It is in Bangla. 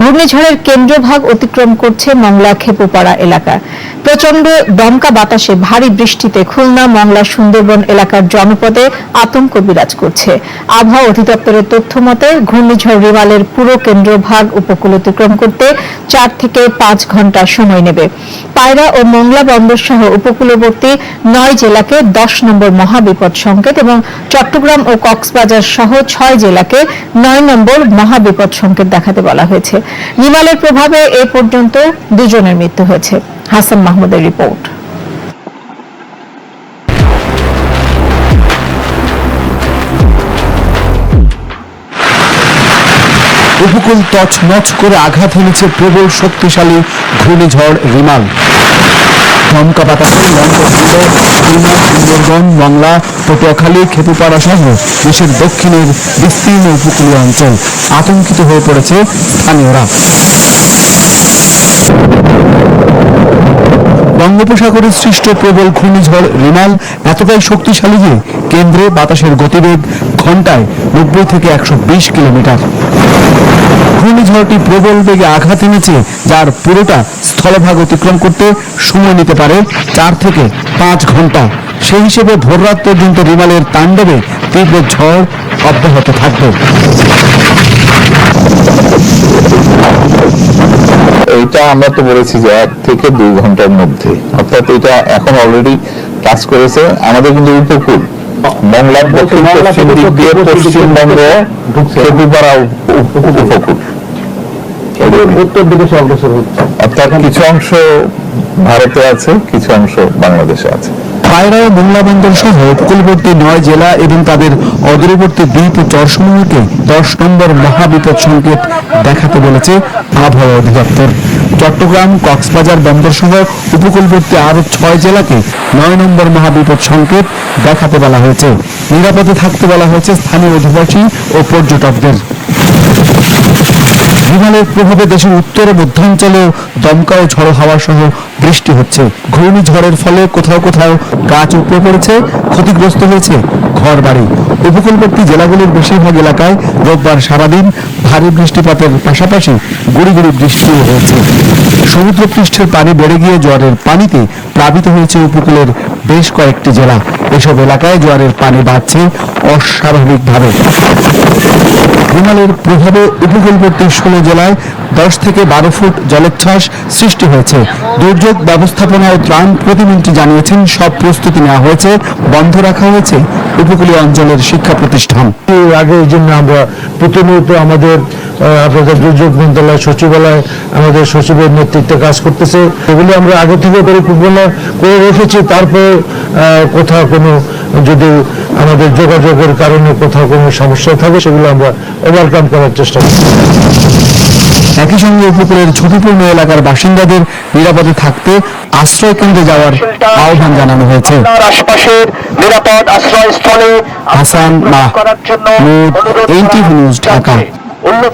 ঘূর্ণিঝড়ের কেন্দ্রভাগ অতিক্রম করছে মংলা খেপুপাড়া এলাকা। প্রচণ্ড দমকা বাতাসে ভারী বৃষ্টিতে খুলনা, মংলা, সুন্দরবন এলাকার জনপদে আতঙ্ক বিরাজ করছে। আবহাওয়া অধিদপ্তরের তথ্য মতে, ঘূর্ণিঝড় রিমালের পুরো কেন্দ্রভাগ উপকূল অতিক্রম করতে চার থেকে পাঁচ ঘণ্টা সময় নেবে। পায়রা ও মংলা বন্দর সহ উপকূলবর্তী নয় জেলাকে দশ নম্বর মহাবিপদ সংকেত এবং চট্টগ্রাম ও কক্সবাজার সহ ছয় জেলাকে নয় নম্বর মহাবিপদ সংকেত দেখাতে বলা হয়েছে। রিমালের প্রভাবে এ পর্যন্ত দুজনের মৃত্যু হয়েছে। হাসান মাহমুদের রিপোর্ট। উপকূল তছনছ করে আঘাত হেনেছে প্রবল শক্তিশালী ঘূর্ণিঝড় রিমাল। দমকা বাতাসে সুন্দরবন, বাংলা, পটুয়াখালী, খেপুপাড়া সহ দেশের দক্ষিণের বিস্তীর্ণ উপকূলীয় অঞ্চল আতঙ্কিত হয়ে পড়েছে স্থানীয়রা। বঙ্গোপসাগরে সৃষ্ট প্রবল ঘূর্ণিঝড় রিমাল এতটাই শক্তিশালী যে কেন্দ্রে বাতাসের গতিবেগ ঘন্টায় নব্বই থেকে একশো বিশ কিলোমিটার। ঘূর্ণিঝড়টি প্রবল বেগে আঘাত এনেছে, যার পুরোটা স্থলভাগ অতিক্রম করতে সময় নিতে পারে চার থেকে পাঁচ ঘণ্টা। সেই হিসেবে ভোররাত পর্যন্ত রিমালের তাণ্ডবে তীব্র ঝড় অব্যাহত থাকবে। এইটা আমরা তো বলেছি যে এক থেকে দুই ঘণ্টার মধ্যে। অর্থাৎ এটা এখন অলরেডি কাজ করেছে। আমাদের কিন্তু উপকূল বাংলার দক্ষিণ পশ্চিম দিক দিয়ে পশ্চিমবঙ্গ খেপুপাড়া উপ- উপকূল উত্তর দিকে অগ্রসর হচ্ছে। অর্থাৎ কিছু অংশ ভারতে আছে কিছু অংশ বাংলাদেশে আছে। পায়রা ও মোংলা বন্দর সহ উপকূলবর্তী নয় জেলা এবং তাদের অদূরবর্তী দ্বীপ চরসমূহকে দশ নম্বর মহাবিপদ সংকেত দেখাতে বলেছে আবহাওয়া অধিদপ্তর। চট্টগ্রাম, কক্সবাজার বন্দর সহ উপকূলবর্তী আরও ছয় জেলাকে নয় নম্বর মহাবিপদ সংকেত দেখাতে বলা হয়েছে। নিরাপদে থাকতে বলা হয়েছে স্থানীয় অধিবাসী ও পর্যটকদের। হিমালয়ের প্রভাবে দেশের উত্তর ও মধ্যাঞ্চলেও দমকা ও ঝড়ো হাওয়া সহ বৃষ্টি হচ্ছে। ঘূর্ণিঝড়ের ফলে কোথাও কোথাও গাছ উপড়ে পড়েছে, ক্ষতিগ্রস্ত হয়েছে ঘর বাড়ি উপকূলবর্তী জেলাগুলির বেশিরভাগ এলাকায় রোববার সারাদিন ভারী বৃষ্টিপাতের পাশাপাশি গুড়ি গুড়ি বৃষ্টিও হয়েছে। সমুদ্রপৃষ্ঠের পানি বেড়ে গিয়ে জ্বরের পানিতে প্লাবিত হয়েছে উপকূলের বেশ কয়েকটি জেলা। এসব এলাকায় জোয়ারের পানি বাড়ছে অস্বাভাবিকভাবে। হিমালয়ের প্রভাবে উপকূলবর্তী ষোলো জেলায় দশ থেকে বারো ফুট জলোচ্ছ্বাস সৃষ্টি হয়েছে। দুর্যোগ ব্যবস্থাপনা ও ত্রাণ প্রতিমন্ত্রী জানিয়েছেন, সব প্রস্তুতি নেওয়া হয়েছে, বন্ধ রাখা হয়েছে উপকূলীয় অঞ্চলের শিক্ষা প্রতিষ্ঠান। আগে এই জন্য আমরা প্রতিনিয়ত আমাদের আপনাদের দুর্যোগ মন্ত্রণালয় সচিবালয় আমাদের সচিবের নেতৃত্বে কাজ করতেছে। এগুলি আমরা আগে থেকে পরিকল্পনা করে রেখেছি তারপরে কোথাও কোনো যদি আমাদের যোগাযোগের কারণে কোথাও কোনো সমস্যা থাকে সেগুলো আমরা ওভারকাম করার চেষ্টা করি একই সঙ্গে উপকূলের ঝুঁকিপূর্ণ এলাকার বাসিন্দাদের নিরাপদে থাকতে আশ্রয় কেন্দ্রে যাওয়ার আহ্বান জানানো হয়েছে। আশপাশের নিরাপদ আশ্রয়স্থলে হাসান মাহ করার জন্য মুদ অনুরোধ NTV news Dhaka. যাচ্ছে। উল্লেখ